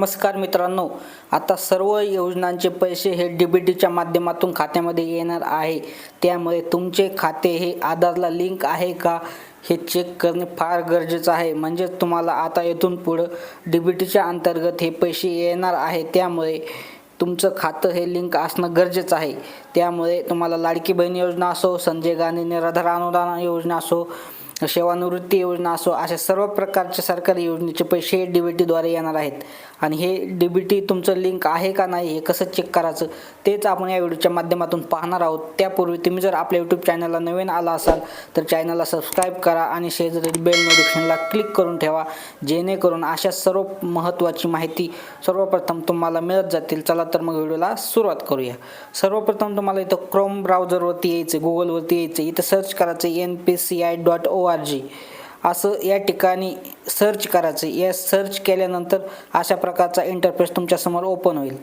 नमस्कार मित्रांनो आता सर्व योजनांचे पैसे हे डी बी टीच्या माध्यमातून खात्यामध्ये येणार आहे. त्यामुळे तुमचे खाते हे आधारला लिंक आहे का हे चेक करणे फार गरजेचं आहे. म्हणजेच तुम्हाला आता येथून पुढं डी बी टीच्या अंतर्गत हे पैसे येणार आहे. त्यामुळे तुमचं खातं हे लिंक असणं गरजेचं आहे. त्यामुळे तुम्हाला लाडकी बहीण योजना असो संजय गांधी निराधार अनुदान योजना असो सेवानिवृत्ती योजना असो अशा सर्व प्रकारच्या सरकारी योजनेचे पैसे डी बी टीद्वारे येणार आहेत. आणि हे डी बी टी तुमचं लिंक आहे का नाही हे कसं चेक करायचं तेच आपण या व्हिडिओच्या माध्यमातून पाहणार आहोत. त्यापूर्वी तुम्ही जर आपल्या यूट्यूब चॅनलला नवीन आला असाल तर चॅनलला सबस्क्राईब करा आणि शेजारील बेल नोटिफिकेशनला क्लिक करून ठेवा. जेणेकरून अशा सर्व महत्त्वाची माहिती सर्वप्रथम तुम्हाला मिळत जातील. चला तर मग व्हिडिओला सुरुवात करूया. सर्वप्रथम तुम्हाला इथं क्रोम ब्राउझरवरती यायचं गुगलवरती यायचं इथं सर्च करायचं N P C I dot O R G. असं या ठिकाणी सर्च करायचं. या सर्च केल्यानंतर अशा प्रकारचा इंटरफेस तुमच्यासमोर ओपन होईल.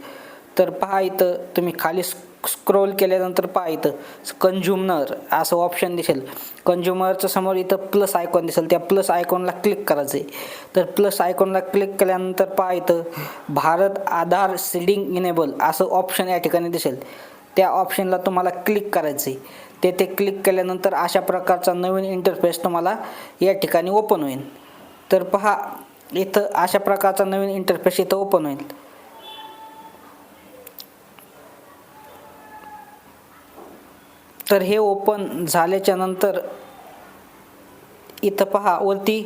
तर पहा इथं तुम्ही खाली स्क्रोल केल्यानंतर पहा इथं कंझ्युमर असं ऑप्शन दिसेल. कंझ्युमरच्या समोर इथं प्लस आयकॉन दिसेल. त्या प्लस आयकॉनला क्लिक करायचं आहे तर प्लस आयकॉनला क्लिक केल्यानंतर पहा इथं भारत आधार सीडिंग इनेबल असं ऑप्शन या ठिकाणी दिसेल. त्या ऑप्शनला तुम्हाला क्लिक करायचं आहे तेथे क्लिक केल्यानंतर अशा प्रकारचा नवीन इंटरफेस तुम्हाला या ठिकाणी ओपन होईल. तर पहा इथं अशा प्रकारचा नवीन इंटरफेस इथं ओपन होईल. तर हे ओपन झाल्याच्यानंतर इथं पहा वरती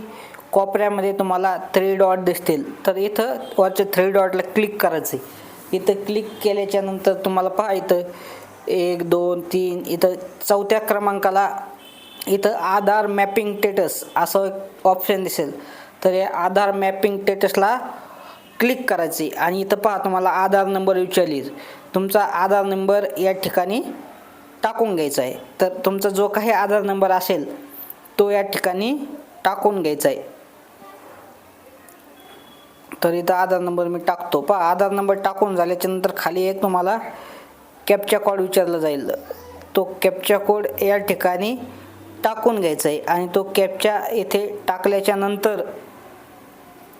कोपऱ्यामध्ये तुम्हाला थ्री डॉट दिसतील. तर इथं वरच्या थ्री डॉटला क्लिक करायचं आहे इथं क्लिक केल्याच्यानंतर तुम्हाला पहा इथं एक दोन तीन इथं चौथ्या क्रमांकाला इथं आधार मॅपिंग टेटस असं एक ऑप्शन दिसेल. तर या आधार मॅपिंग टेटसला क्लिक करायची. आणि इथं पहा तुम्हाला आधार नंबर विचारली. तुमचा आधार नंबर या ठिकाणी टाकून घ्यायचा आहे. तर तुमचा जो काही आधार नंबर असेल तो या ठिकाणी टाकून घ्यायचा आहे. तर इथं आधार नंबर मी टाकतो. पहा आधार नंबर टाकून झाल्याच्यानंतर खाली एक तुम्हाला कॅपचा कोड विचारला जाईल. तो कॅपचा कोड या ठिकाणी टाकून घ्यायचा आहे आणि तो कॅपचा येथे टाकल्याच्या नंतर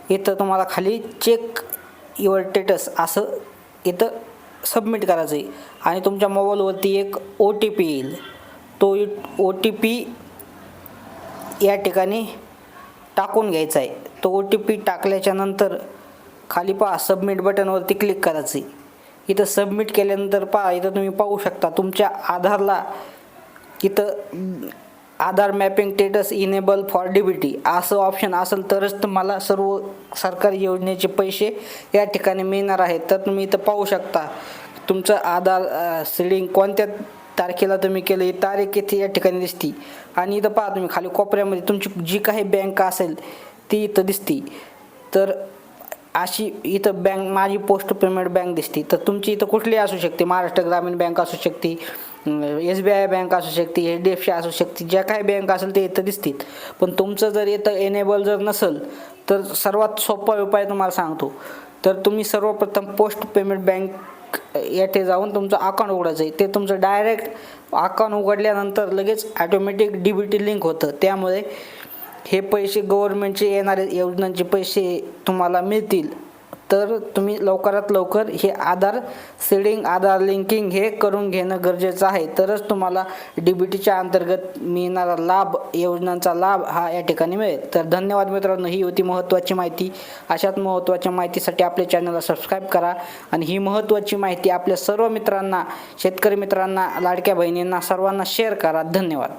इथं तुम्हाला खाली चेक युअर स्टेटस असं इथं सबमिट करायचं आहे आणि तुमच्या मोबाईलवरती एक ओ टी पी येईल. तो ओ टी पी या ठिकाणी टाकून घ्यायचा आहे तो ओ टी पी टाकल्याच्या नंतर खाली पहा सबमिट बटनवरती क्लिक करायचं आहे इथं सबमिट केल्यानंतर पहा इथं तुम्ही पाहू शकता तुमच्या आधारला इथं Aadhaar mapping status enable for D B T असं ऑप्शन असेल तरच तुम्हाला सर्व सरकारी योजनेचे पैसे या ठिकाणी मिळणार आहेत. तर तुम्ही इथं पाहू शकता तुमचं आधार सिडिंग कोणत्या तारखेला तुम्ही केलं ही तारीख इथे या ठिकाणी दिसती. आणि इथं पहा तुम्ही खाली कोपऱ्यामध्ये तुमची जी काही बँक असेल ती इथं दिसती. तर अशी इथं बँक माझी पोस्ट पेमेंट बँक दिसते. तर तुमची इथं कुठली असू शकते? महाराष्ट्र ग्रामीण बँक असू शकते एस बी आय बँक असू शकते एच डी एफ सी असू शकते ज्या काही बँक असेल ते इथं दिसतील. पण तुमचं जर इथं एनेबल जर नसेल तर सर्वात सोपा उपाय तुम्हाला सांगतो. तर तुम्ही सर्वप्रथम पोस्ट पेमेंट बँक येथे जाऊन तुमचं अकाउंट उघडायचं आहे. ते तुमचं डायरेक्ट अकाउंट उघडल्यानंतर लगेच automatic D B T link होतं. त्यामुळे हे पैसे गव्हर्नमेंटचे येणारे योजनांचे पैसे तुम्हाला मिळतील. तर तुम्ही लवकरात लवकर हे आधार सीडिंग आधार लिंकिंग हे करून घेणं गरजेचं आहे. तरच तुम्हाला डी बी टीच्या अंतर्गत मिळणारा लाभ योजनांचा लाभ हा या ठिकाणी मिळेल. तर धन्यवाद मित्रांनो. ही होती महत्त्वाची माहिती. अशाच महत्त्वाच्या माहितीसाठी आपल्या चॅनलला सबस्क्राईब करा आणि ही महत्त्वाची माहिती आपल्या सर्व मित्रांना शेतकरी मित्रांना लाडक्या बहिणींना सर्वांना शेअर करा. धन्यवाद.